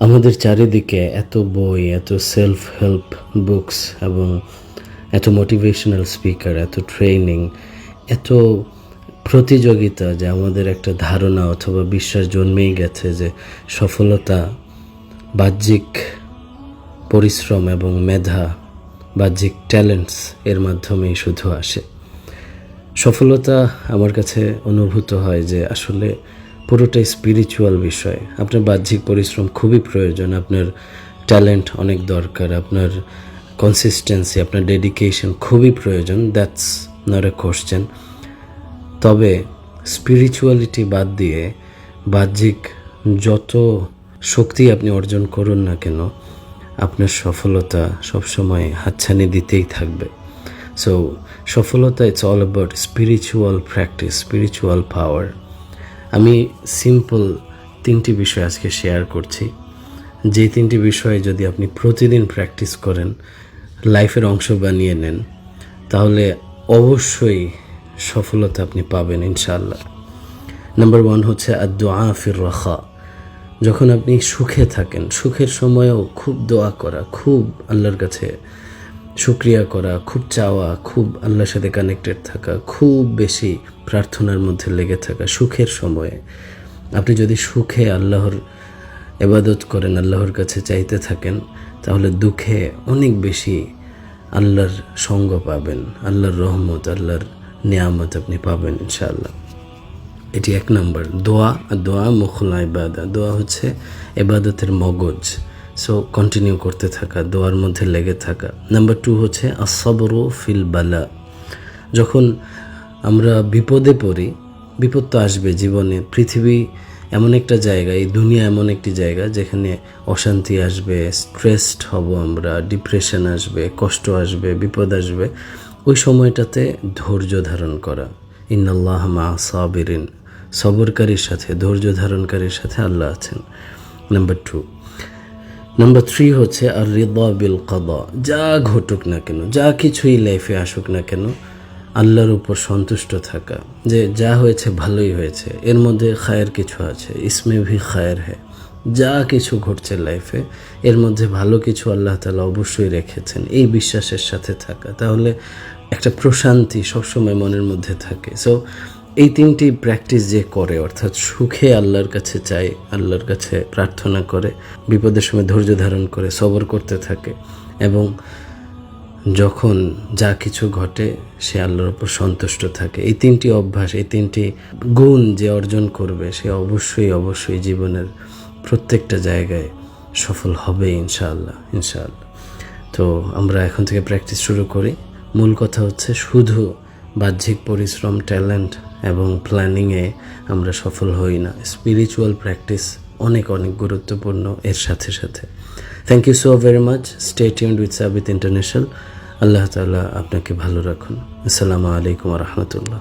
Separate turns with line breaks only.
আমাদের চারিদিকে এত বই, এত সেলফ হেল্প বুকস এবং এত মোটিভেশনাল স্পিকার এত ট্রেনিং এত প্রতিযোগিতা যে আমাদের একটা ধারণা অথবা বিশ্বাস জন্মেই গেছে যে সফলতা বাহ্যিক পরিশ্রম এবং মেধা, বাহ্যিক ট্যালেন্টস এর মাধ্যমেই শুধু আসে। সফলতা আমার কাছে অনুভূত হয় যে আসলে পুরোটাই স্পিরিচুয়াল বিষয়। আপনার বাহ্যিক পরিশ্রম খুবই প্রয়োজন, আপনার ট্যালেন্ট অনেক দরকার, আপনার কনসিস্টেন্সি আপনার ডেডিকেশন খুবই প্রয়োজন দ্যাটস নট এ কোশ্চেন তবে স্পিরিচুয়ালিটি বাদ দিয়ে বাহ্যিক যত শক্তি আপনি অর্জন করুন না কেন, আপনার সফলতা সবসময় হাতছানি দিতেই থাকবে। সো সফলতা it's all about spiritual practice spiritual power আমি সিম্পল তিনটি বিষয় আজকে শেয়ার করছি। যে তিনটি বিষয়ে যদি আপনি প্রতিদিন প্র্যাকটিস করেন লাইফের অংশ বানিয়ে নেন, তাহলে অবশ্যই সফলতা আপনি পাবেন ইনশাল্লাহ নাম্বার ওয়ান হচ্ছে দোয়া ফির রাখা। যখন আপনি সুখে থাকেন, সুখের সময়ও খুব দোয়া করা, খুব আল্লাহর কাছে শুক্রিয়া করা, খুব চাওয়া, খুব আল্লাহর সাথে কানেক্টেড থাকা, খুব বেশি প্রার্থনার মধ্যে লেগে থাকা, সুখের সময়ে। আপনি যদি সুখে আল্লাহর এবাদত করেন, আল্লাহর কাছে চাইতে থাকেন, তাহলে দুঃখে অনেক বেশি আল্লাহর সঙ্গ পাবেন, আল্লাহর রহমত, আল্লাহর নিয়ামত আপনি পাবেন ইনশাআল্লাহ। এটি এক নম্বর। দোয়া দোয়া মুখলা ইবাদা। দোয়া হচ্ছে এবাদতের মগজ। সো কন্টিনিউ করতে থাকা, দোয়ার মধ্যে লেগে থাকা। নাম্বার টু হচ্ছে আসবরু ফিল বালা যখন আমরা বিপদে পড়ি, বিপদ তো আসবে জীবনে, পৃথিবী এমন একটা জায়গা, এই দুনিয়া এমন একটি জায়গা যেখানে অশান্তি আসবে স্ট্রেসড হব আমরা ডিপ্রেশন আসবে, কষ্ট আসবে, বিপদ আসবে। ওই সময়টাতে ধৈর্য ধারণ করা। ইন্নাল্লাহ মা সাবিরিন। সবরকারীর সাথে, ধৈর্য ধারণকারীর সাথে আল্লাহ আছেন। নাম্বার টু নাম্বার থ্রি হচ্ছে আর রিদা বিল কাদা যা ঘটুক না কেন, যা কিছুই লাইফে আসুক না কেন, আল্লাহর উপর সন্তুষ্ট থাকা। যে যা হয়েছে ভালোই হয়েছে, এর মধ্যে খায়ের কিছু আছে, ইসমে ভি খায়ের হ্যাঁ যা কিছু ঘটছে লাইফে এর মধ্যে ভালো কিছু আল্লাহ তালা অবশ্যই রেখেছেন, এই বিশ্বাসের সাথে থাকা। তাহলে একটা প্রশান্তি সবসময় মনের মধ্যে থাকে। সো এই তিনটি প্র্যাকটিস যে করে, অর্থাৎ সুখে আল্লাহর কাছে চায়, আল্লাহর কাছে প্রার্থনা করে, বিপদের সময় ধৈর্য ধারণ করে, সবর করতে থাকে এবং যখন যা কিছু ঘটে, সে আল্লাহর ওপর সন্তুষ্ট থাকে। এই তিনটি অভ্যাস, এই তিনটি গুণ যে অর্জন করবে, সে অবশ্যই অবশ্যই জীবনের প্রত্যেকটা জায়গায় সফল হবে ইনশাআল্লাহ ইনশাআল্লাহ। তো আমরা এখন থেকে প্র্যাকটিস শুরু করি। মূল কথা হচ্ছে শুধু বাহ্যিক পরিশ্রম ট্যালেন্ট এবং প্ল্যানিংয়ে আমরা সফল হই না। স্পিরিচুয়াল প্র্যাকটিস অনেক অনেক গুরুত্বপূর্ণ এর সাথে সাথে। Thank you so very much stay tuned with Sabit international আল্লাহ তালা আপনাকে ভালো রাখুন। আসসালামু আলাইকুম রহমতুল্লাহ।